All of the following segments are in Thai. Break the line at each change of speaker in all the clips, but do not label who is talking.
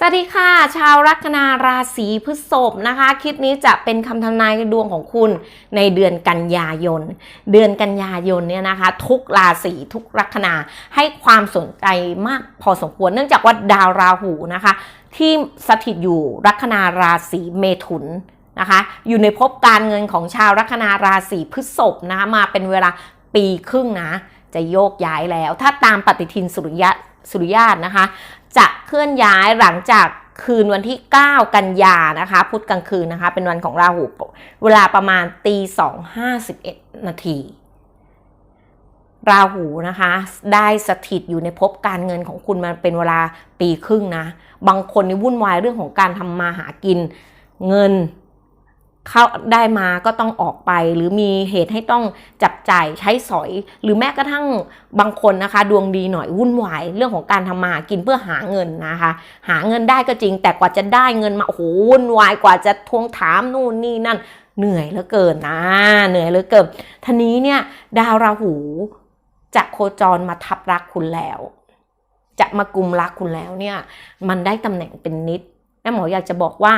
สวัสดีค่ะ ชาวลัคนาราศีพฤษภนะคะ คลิปนี้จะเป็นคำทำนายดวงของคุณในเดือนกันยายน เดือนกันยายนเนี่ยนะคะ ทุกราศีทุกลัคนาให้ความสนใจมากพอสมควร เนื่องจากว่าดาวราหูนะคะ ที่สถิตอยู่ลัคนาราศีเมถุนนะคะอยู่ในภพการเงินของชาวลัคนาราศีพฤษภนะคะมาเป็นเวลาปีครึ่งนะ จะโยกย้ายแล้ว ถ้าตามปฏิทินสุริยะสุริยาตนะคะ จะเคลื่อนย้ายหลังจากคืนวันที่ 9 กันยานะคะพุธกลางคืนนะคะ เป็นวันของราหูเวลาประมาณตีสองห้าสิบเอ็ดนาทีราหูนะคะ ได้สถิตอยู่ในภพการเงินของคุณมันเป็นเวลาปีครึ่งนะ บางคนนี่วุ่นวายเรื่องของการทำมาหากินเงิน เข้าได้มาก็ต้องออกไป หรือมีเหตุให้ต้องจับจ่ายใช้สอย หรือแม้กระทั่งบางคนนะคะ ดวงดีหน่อยวุ่นวายเรื่องของการทำมาหากินเพื่อหาเงินนะคะ หาเงินได้ก็จริง แต่กว่าจะได้เงินมาโอ้โหวุ่นวายกว่าจะทวงถามนู่นนี่นั่น เหนื่อยเหลือเกินนะ เหนื่อยเหลือเกินทีนี้เนี่ยดาวราหูจะโคจรมาทับรักคุณแล้ว จะมากุมรักคุณแล้วเนี่ย มันได้ตำแหน่งเป็นนิดแม่หมออยากจะบอกว่า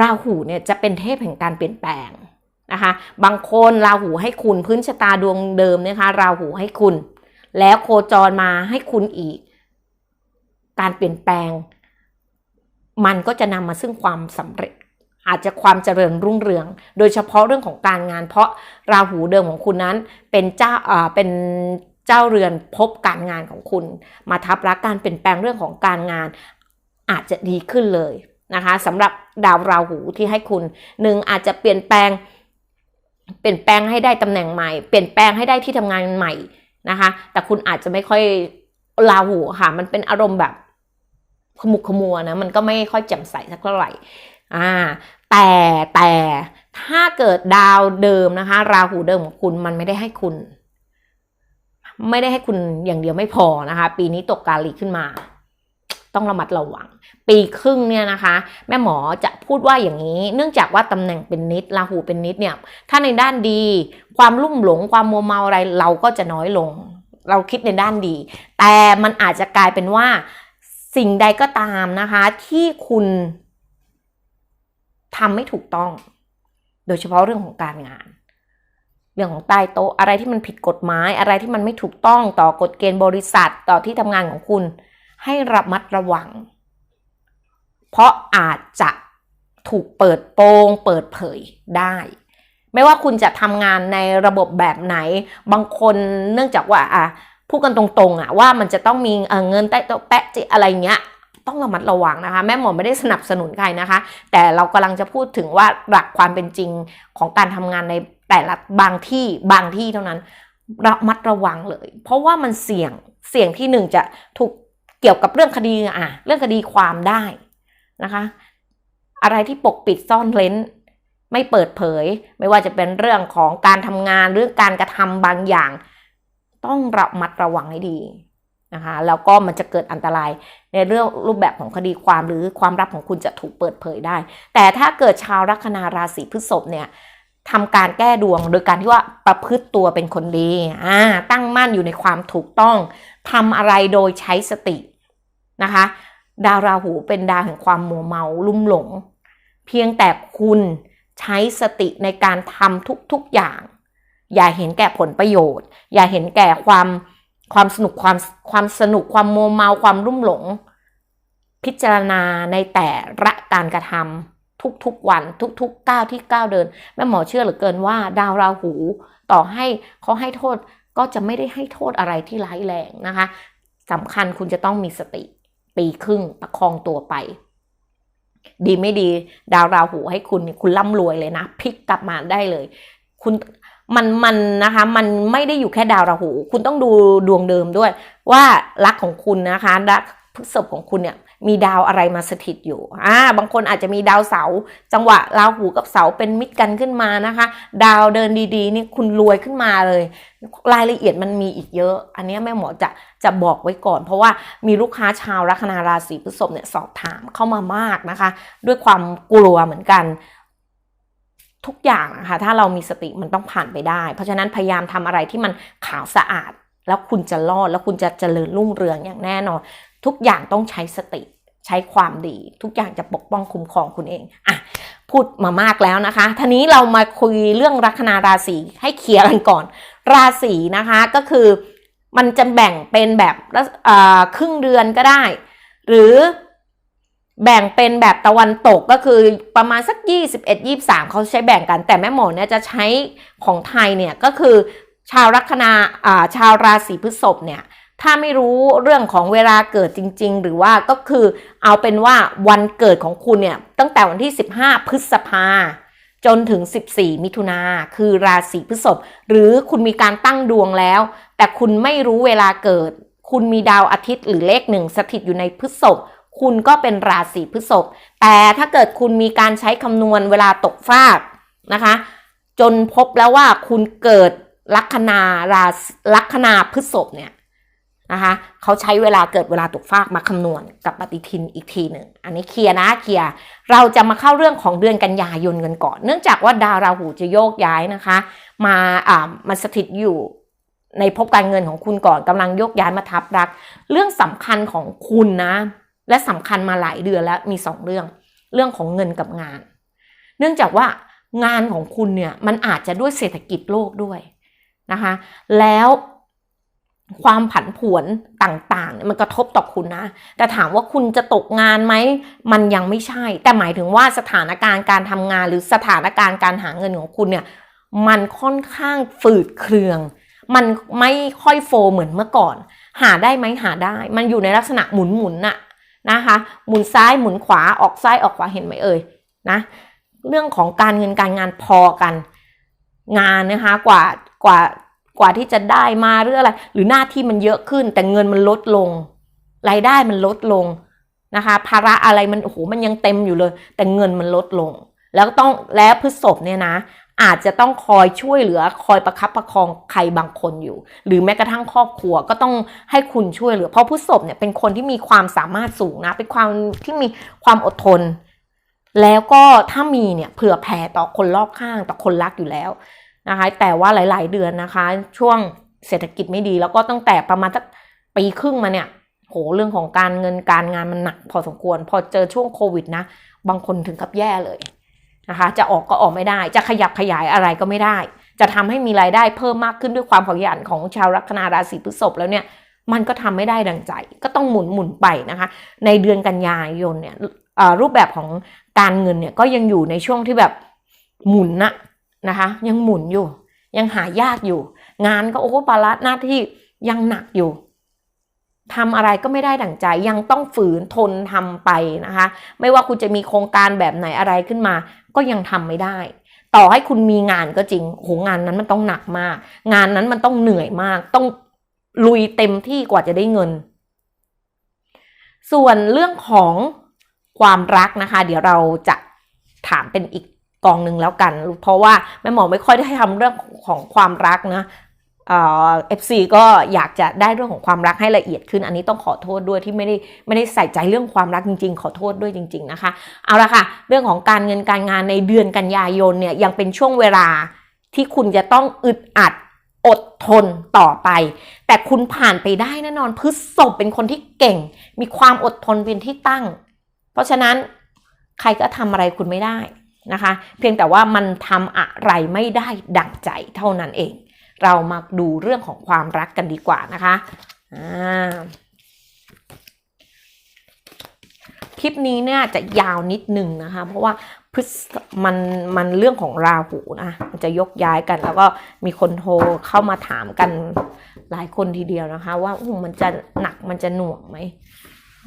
ราหูเนี่ยจะเป็นเทพแห่งการเปลี่ยนแปลงนะคะ บางคนราหูให้คุณพื้นชะตาดวงเดิมนะคะราหูให้คุณ แล้วโคจรมาให้คุณอีก การเปลี่ยนแปลง มันก็จะนำมาซึ่งความสำเร็จอาจจะความเจริญรุ่งเรือง โดยเฉพาะเรื่องของการงาน เพราะราหูเดิมของคุณนั้นเป็นเจ้าอ่าเป็นเจ้าเรือนพบการงานของคุณ มาทับรักการเปลี่ยนแปลงเรื่องของการงานอาจจะดีขึ้นเลย นะคะสำหรับดาวราหูที่ให้คุณหนึ่งอาจจะเปลี่ยนแปลง เปลี่ยนแปลงให้ได้ตำแหน่งใหม่ เปลี่ยนแปลงให้ได้ที่ทำงานใหม่นะคะ แต่คุณอาจจะไม่ค่อยราหูค่ะ มันเป็นอารมณ์แบบขมุกขมัวนะ มันก็ไม่ค่อยแจ่มใสสักเท่าไหร่อ่าแต่แต่ถ้าเกิดดาวเดิมนะคะ ราหูเดิมของคุณมันไม่ได้ให้คุณ ไม่ได้ให้คุณอย่างเดียวไม่พอนะคะ ปีนี้ตกกาลีขึ้นมา ต้องระมัดระวัง ปีครึ่งเนี่ยนะคะ แม่หมอจะพูดว่าอย่างนี้ เนื่องจากว่าตำแหน่งเป็นนิดราหูเป็นนิดเนี่ยถ้าในด้านดี ความลุ่มหลงความมัวเมาอะไรเราก็จะน้อยลง เราคิดในด้านดี แต่มันอาจจะกลายเป็นว่าสิ่งใดก็ตามนะคะ ที่คุณทำไม่ถูกต้อง โดยเฉพาะเรื่องของการงาน เรื่องของใต้โต๊ะอะไรที่มันผิดกฎหมายอะไรที่มันไม่ถูกต้องต่อกฎเกณฑ์บริษัทต่อที่ทำงานของคุณ ให้ระมัดระวัง เพราะอาจจะถูกเปิดโปงเปิดเผยได้ ไม่ว่าคุณจะทำงานในระบบแบบไหน บางคนเนื่องจากว่าอะพูดกันตรงๆอะว่ามันจะต้องมีเเงินใต้โต๊ะแปะจิอะไรเงี้ยต้องระมัดระวังนะคะ แม่หมอไม่ได้สนับสนุนใครนะคะ แต่เรากำลังจะพูดถึงว่าหลักความเป็นจริงของการทำงานในแต่ละบางที่บางที่เท่านั้นระมัดระวังเลย เพราะว่ามันเสี่ยงเสี่ยงที่หนึ่งจะถูก เกี่ยวกับเรื่องคดีอะเรื่องคดีความได้นะคะ อะไรที่ปกปิดซ่อนเร้น ไม่เปิดเผย ไม่ว่าจะเป็นเรื่องของการทำงานหรือการกระทำบางอย่าง ต้องระมัดระวังให้ดีนะคะแล้วก็มันจะเกิดอันตรายในเรื่องรูปแบบของคดีความหรือความลับของคุณจะถูกเปิดเผยได้ แต่ถ้าเกิดชาวลัคนาราศีพฤษภเนี่ยทำการแก้ดวงโดยการที่ว่าประพฤติตัวเป็นคนดีอ่าตั้งมั่นอยู่ในความถูกต้องทำอะไรโดยใช้สติ นะคะ ดาวราหูเป็นดาวแห่งความมัวเมาลุ่มหลง เพียงแต่คุณใช้สติในการทำทุกๆอย่าง อย่าเห็นแก่ผลประโยชน์ อย่าเห็นแก่ความความสนุกความความสนุกความมัวเมาความรุ่มหลง พิจารณาในแต่ละการกระทำทุกๆวันทุกๆก้าวที่ก้าวเดินแม่หมอเชื่อเหลือเกินว่า ดาวราหูต่อให้เขาให้โทษก็จะไม่ได้ให้โทษอะไรที่ร้ายแรงนะคะสำคัญคุณจะต้องมีสติ ปีครึ่งประคองตัวไป ดีไม่ดี ดาวราหูให้คุณเนี่ยคุณร่ำรวยเลยนะพลิกกลับมาได้เลย คุณมันมันนะคะ มันไม่ได้อยู่แค่ดาวราหู คุณต้องดูดวงเดิมด้วย ว่ารักของคุณนะคะรักพฤษภของคุณเนี่ย มีดาวอะไรมาสถิตอยู่อ่าบางคนอาจจะมีดาวเสา จังหวะราหูกับเสาเป็นมิตรกันขึ้นมานะคะ ดาวเดินดีๆนี่คุณรวยขึ้นมาเลย รายละเอียดมันมีอีกเยอะ อันนี้แม่หมอจะจะบอกไว้ก่อน เพราะว่ามีลูกค้าชาวลัคนาราศีพฤษภเนี่ยสอบถามเข้ามามากนะคะ ด้วยความกลัวเหมือนกันทุกอย่างนะคะถ้าเรามีสติมันต้องผ่านไปได้ เพราะฉะนั้นพยายามทำอะไรที่มันขาวสะอาด แล้วคุณจะรอดแล้วคุณจะเจริญรุ่งเรืองอย่างแน่นอน ทุกอย่างต้องใช้สติ ใช้ความดี ทุกอย่างจะปกป้องคุ้มครองคุณเองอะพูดมามากแล้วนะคะทีนี้เรามาคุยเรื่องลัคนาราศีให้เคลียร์กันก่อน ราศีนะคะก็คือมันจะแบ่งเป็นแบบครึ่งเดือนก็ได้ หรือแบ่งเป็นแบบตะวันตกก็คือประมาณสัก 21 23เขาใช้แบ่งกัน แต่แม่หมอเนี่ยจะใช้ของไทยเนี่ยก็คือชาวลัคนาชาวราศีพฤษภเนี่ย ถ้าไม่รู้เรื่องของเวลาเกิดจริง ๆ หรือว่าก็คือเอาเป็นว่าวันเกิดของคุณเนี่ยตั้งแต่วันที่ 15 พฤษภาจนถึง 14 มิถุนาคือราศีพฤษภหรือคุณมีการตั้งดวงแล้ว แต่คุณไม่รู้เวลาเกิด คุณมีดาวอาทิตย์หรือเลขหนึ่งสถิตอยู่ในพฤษภคุณก็เป็นราศีพฤษภแต่ถ้าเกิดคุณมีการใช้คำนวณเวลาตกฟากนะคะ จนพบแล้วว่าคุณเกิดลัคนาราลัคนาพฤษภเนี่ย นะคะเขาใช้เวลาเกิดเวลาตกฟากมาคำนวณกับปฏิทินอีกทีหนึ่ง อันนี้เคลียร์นะเคลียร์เราจะมาเข้าเรื่องของเดือนกันยายนกันก่อน เนื่องจากว่าดาวราหูจะโยกย้ายนะคะ มาอ่ามาสถิตอยู่ในภพการเงินของคุณก่อนกำลังโยกย้ายมาทับรัก เรื่องสำคัญของคุณนะ และสำคัญมาหลายเดือนแล้วมีสองเรื่อง เรื่องของเงินกับงาน เนื่องจากว่างานของคุณเนี่ยมันอาจจะด้วยเศรษฐกิจโลกด้วยนะคะ แล้ว ความผันผวนต่างๆ มันกระทบต่อคุณนะ แต่ถามว่าคุณจะตกงานไหม มันยังไม่ใช่ แต่หมายถึงว่าสถานการณ์การทำงานหรือสถานการณ์การหาเงินของคุณเนี่ย มันค่อนข้างฝืดเครือง มันไม่ค่อยโฟเหมือนเมื่อก่อน หาได้ไหมหาได้ มันอยู่ในลักษณะหมุนๆน่ะนะคะ หมุนซ้ายหมุนขวา ออกซ้ายออกขวา เห็นไหมเอ่ย นะ เรื่องของการเงินการงานพอกัน งานนะคะ กว่ากว่า กว่าที่จะได้มาหรืออะไร หรือหน้าที่มันเยอะขึ้น แต่เงินมันลดลง รายได้มันลดลงนะคะภาระอะไรมันโอ้โหมันยังเต็มอยู่เลย แต่เงินมันลดลง แล้วต้องแล้วพฤษภเนี่ยนะ อาจจะต้องคอยช่วยเหลือคอยประคับประคองใครบางคนอยู่ หรือแม้กระทั่งครอบครัวก็ต้องให้คุณช่วยเหลือ เพราะผู้ศพเนี่ยเป็นคนที่มีความสามารถสูงนะเป็นความที่มีความอดทน แล้วก็ถ้ามีเนี่ยเผื่อแผ่ต่อคนรอบข้างต่อคนรักอยู่แล้ว นะคะ แต่ว่าหลาย ๆ เดือนนะคะ ช่วงเศรษฐกิจไม่ดี แล้วก็ตั้งแต่ประมาณสักปีครึ่งมาเนี่ยโหเรื่องของการเงินการงานมันหนัก พอสมควร พอเจอช่วงโควิดนะ บางคนถึงกับแย่เลยนะคะ จะออกก็ออกไม่ได้ จะขยับขยายอะไรก็ไม่ได้ จะทำให้มีรายได้เพิ่มมากขึ้นด้วยความขยันของชาวลัคนาราศีพฤษภแล้วเนี่ย มันก็ทำไม่ได้ดังใจ ก็ต้องหมุนหมุนไปนะคะ ในเดือนกันยายนเนี่ยรูปแบบของการเงินเนี่ยก็ยังอยู่ในช่วงที่แบบหมุนนะ นะคะ ยังหมุนอยู่ ยังหายากอยู่ งานก็โอ้ปาระหน้าที่ยังหนักอยู่ทำอะไรก็ไม่ได้ดั่งใจยังต้องฝืนทนทำไปนะคะ ไม่ว่าคุณจะมีโครงการแบบไหนอะไรขึ้นมา ก็ยังทำไม่ได้ ต่อให้คุณมีงานก็จริงโหงานนั้นมันต้องหนักมาก งานนั้นมันต้องเหนื่อยมาก ต้องลุยเต็มที่กว่าจะได้เงิน ส่วนเรื่องของความรักนะคะ เดี๋ยวเราจะถามเป็นอีก กองหนึ่งแล้วกัน เพราะว่าแม่หมอไม่ค่อยได้ทำเรื่องของความรักนะเอฟซีก็อยากจะได้เรื่องของความรักให้ละเอียดขึ้น อันนี้ต้องขอโทษด้วยที่ไม่ได้ไม่ได้ใส่ใจเรื่องความรักจริง ๆ ขอโทษด้วยจริง ๆนะคะ เอาละค่ะ เรื่องของการเงินการงานในเดือนกันยายนเนี่ยยังเป็นช่วงเวลาที่คุณจะต้องอึดอัดอดทนต่อไป แต่คุณผ่านไปได้แน่นอนพฤษภเป็นคนที่เก่ง มีความอดทนเป็นที่ตั้ง เพราะฉะนั้นใครก็ทำอะไรคุณไม่ได้ นะคะ เพียงแต่ว่ามันทำอะไรไม่ได้ดั่งใจเท่านั้นเอง เรามาดูเรื่องของความรักกันดีกว่านะคะคลิปนี้เนี่ยจะยาวนิดหนึ่งนะคะ เพราะว่าพฤษมันมันเรื่องของราหูนะมันจะยกย้ายกัน แล้วก็มีคนโทรเข้ามาถามกันหลายคนทีเดียวนะคะ ว่ามันจะหนักมันจะหน่วงไหม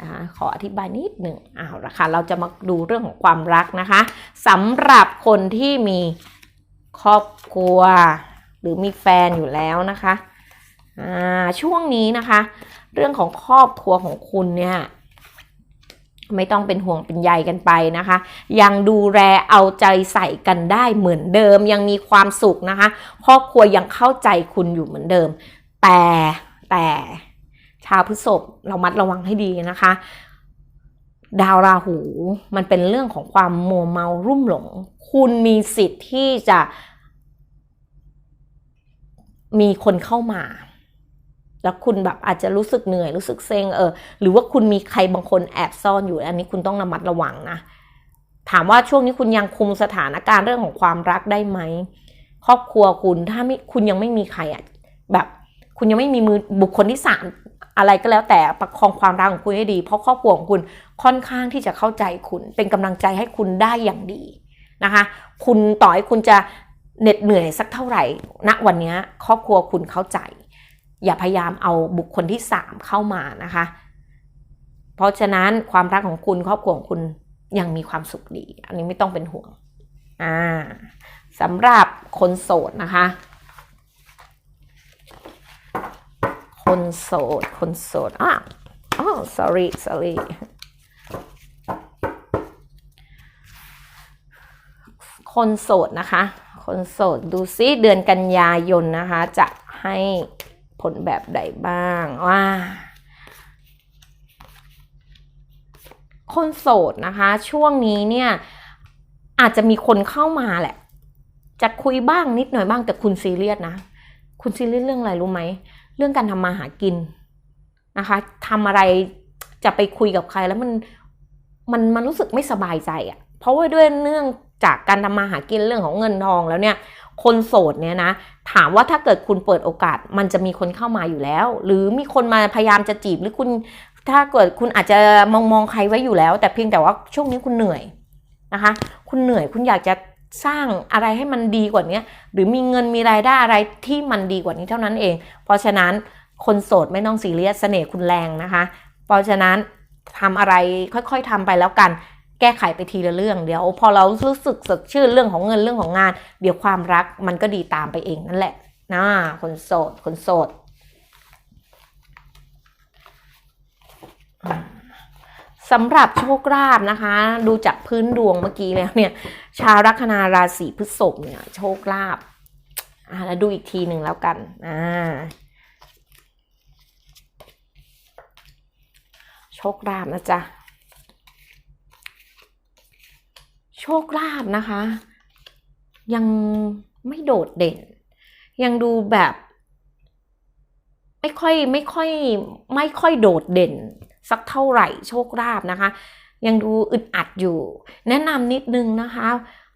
นะคะขออธิบายนิดหนึ่งอ้าวละค่ะเราจะมาดูเรื่องของความรักนะคะสำหรับคนที่มีครอบครัว หรือมีแฟนอยู่แล้วนะคะช่วงนี้นะคะ เรื่องของครอบครัวของคุณเนี่ยไม่ต้องเป็นห่วงเป็นใยกันไปนะคะ ยังดูแลเอาใจใส่กันได้เหมือนเดิม ยังมีความสุขนะคะ ครอบครัวยังเข้าใจคุณอยู่เหมือนเดิม แต่แต่ ชาวพฤษภเรามัดระวังให้ดีนะคะ ดาวราหูมันเป็นเรื่องของความโมเมารุ่มหลง คุณมีสิทธิ์ที่จะ มีคนเข้ามา แล้วคุณแบบอาจจะรู้สึกเหนื่อยรู้สึกเซ็งเออหรือว่าคุณมีใครบางคนแอบซ่อนอยู่ อันนี้คุณต้องระมัดระวังนะถามว่าช่วงนี้คุณยังคุมสถานการณ์เรื่องของความรักได้ไหมครอบครัวคุณถ้าไม่คุณยังไม่มีใครอะแบบ คุณยังไม่มีมือบุคคลที่สามอะไรก็แล้วแต่ประคองความรักของคุณให้ดี เพราะครอบครัวของคุณค่อนข้างที่จะเข้าใจคุณ เป็นกำลังใจให้คุณได้อย่างดีนะคะ คุณต่อให้คุณจะเหน็ดเหนื่อยสักเท่าไหร่ณวันนี้ครอบครัวคุณเข้าใจ อย่าพยายามเอาบุคคลที่สามเข้ามานะคะ เพราะฉะนั้นความรักของคุณครอบครัวของคุณยังมีความสุขดี อันนี้ไม่ต้องเป็นห่วงอ่าสำหรับคนโสดนะคะ คนโสด คนโสดอะอ๋อ sorry sorry คนโสดนะคะ คนโสดดูซิเดือนกันยายนนะคะ จะให้ผลแบบใดบ้างว่าคนโสดนะคะ ช่วงนี้เนี่ยอาจจะมีคนเข้ามาแหละ จะคุยบ้างนิดหน่อยบ้างแต่คุณซีเรียสนะ คุณซีเรียสเรื่องอะไรรู้ไหม เรื่องการทำมาหากินนะคะทำอะไรจะไปคุยกับใครแล้วมันมันมันรู้สึกไม่สบายใจอะ่ะ เพราะว่าด้วยเนื่องจากการทำมาหากินเรื่องของเงินทองแล้วเนี่ย คนโสดเนี่ยนะ ถามว่าถ้าเกิดคุณเปิดโอกาส มันจะมีคนเข้ามาอยู่แล้ว หรือมีคนมาพยายามจะจีบหรือคุณ ถ้าเกิดคุณอาจจะมองมองใครไว้อยู่แล้ว แต่เพียงแต่ว่าช่วงนี้คุณเหนื่อยนะคะ คุณเหนื่อยคุณอยากจะ สร้างอะไรให้มันดีกว่านี้หรือมีเงินมีรายได้อะไรที่มันดีกว่านี้เท่านั้นเอง เพราะฉะนั้นคนโสดไม่ต้องซีเรียสเสน่ห์คุณแรงนะคะ เพราะฉะนั้นทำอะไรค่อยๆทำไปแล้วกัน แก้ไขไปทีละเรื่องเดี๋ยว พอเรารู้สึกสดชื่นเรื่องของเงินเรื่องของงาน เดี๋ยวความรักมันก็ดีตามไปเองนั่นแหละนะคนโสดคนโสด สำหรับโชคลาภนะคะ ดูจากพื้นดวงเมื่อกี้แล้วเนี่ย ชาวลัคนาราศีพฤษภเนี่ยโชคลาภอ่าแล้วดูอีกทีหนึ่งแล้วกันอ่าโชคลาภนะจ๊ะโชคลาภนะคะ ยังไม่โดดเด่น ยังดูแบบ ไม่ค่อยไม่ค่อย ไม่ค่อยโดดเด่น สักเท่าไหร่โชคลาภนะคะ ยังดูอึดอัดอยู่ แนะนำนิดนึงนะคะ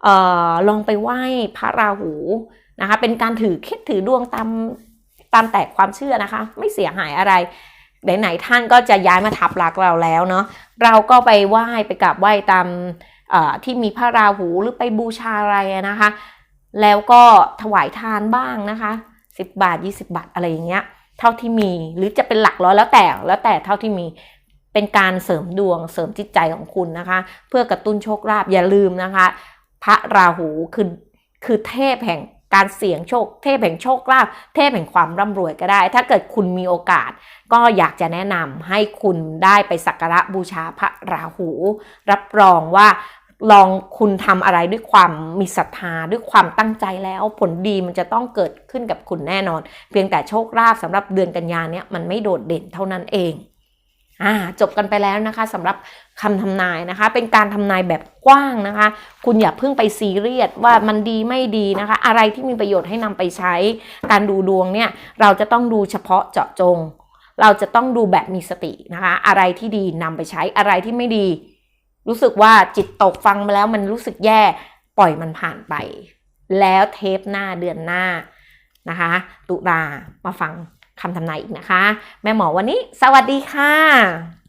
ออลองไปไหว้พระราหูนะคะ เป็นการถือเคล็ดถือดวงตามตามแต่ความเชื่อนะคะ ไม่เสียหายอะไรไหนๆท่านก็จะย้ายมาทับรักเราแล้วเนาะเราก็ไปไหว้ไปกราบไหว้ตามที่มีพระราหูหรือไปบูชาอะไรนะคะ แล้วก็ถวายทานบ้างนะคะ 10 บาท 20 บาทอะไรอย่างเงี้ยเท่าที่มีหรือจะเป็นหลักร้อยแล้วแต่แล้วแต่เท่าที่มี เป็นการเสริมดวงเสริมจิตใจของคุณนะคะ เพื่อกระตุ้นโชคลาภอย่าลืมนะคะ พระราหูคือคือเทพแห่งการเสี่ยงโชค เทพแห่งโชคลาภเทพแห่งความร่ำรวยก็ได้ ถ้าเกิดคุณมีโอกาส ก็อยากจะแนะนำให้คุณได้ไปสักการะบูชาพระราหู รับรองว่าลองคุณทำอะไรด้วยความมีศรัทธาด้วยความตั้งใจแล้วผลดีมันจะต้องเกิดขึ้นกับคุณแน่นอน เพียงแต่โชคลาภสำหรับเดือนกันยาเนี้ยมันไม่โดดเด่นเท่านั้นเอง อ่าจบกันไปแล้วนะคะสำหรับคำทำนายนะคะ เป็นการทำนายแบบกว้างนะคะ คุณอย่าเพิ่งไปซีเรียสว่ามันดีไม่ดีนะคะ อะไรที่มีประโยชน์ให้นำไปใช้ การดูดวงเนี่ยเราจะต้องดูเฉพาะเจาะจง เราจะต้องดูแบบมีสตินะคะ อะไรที่ดีนำไปใช้อะไรที่ไม่ดี รู้สึกว่าจิตตกฟังมาแล้วมันรู้สึกแย่ปล่อยมันผ่านไป แล้วเทปหน้าเดือนหน้านะคะ ตุลามาฟัง คำทำนายอีกนะคะ แม่หมอวันนี้ สวัสดีค่ะ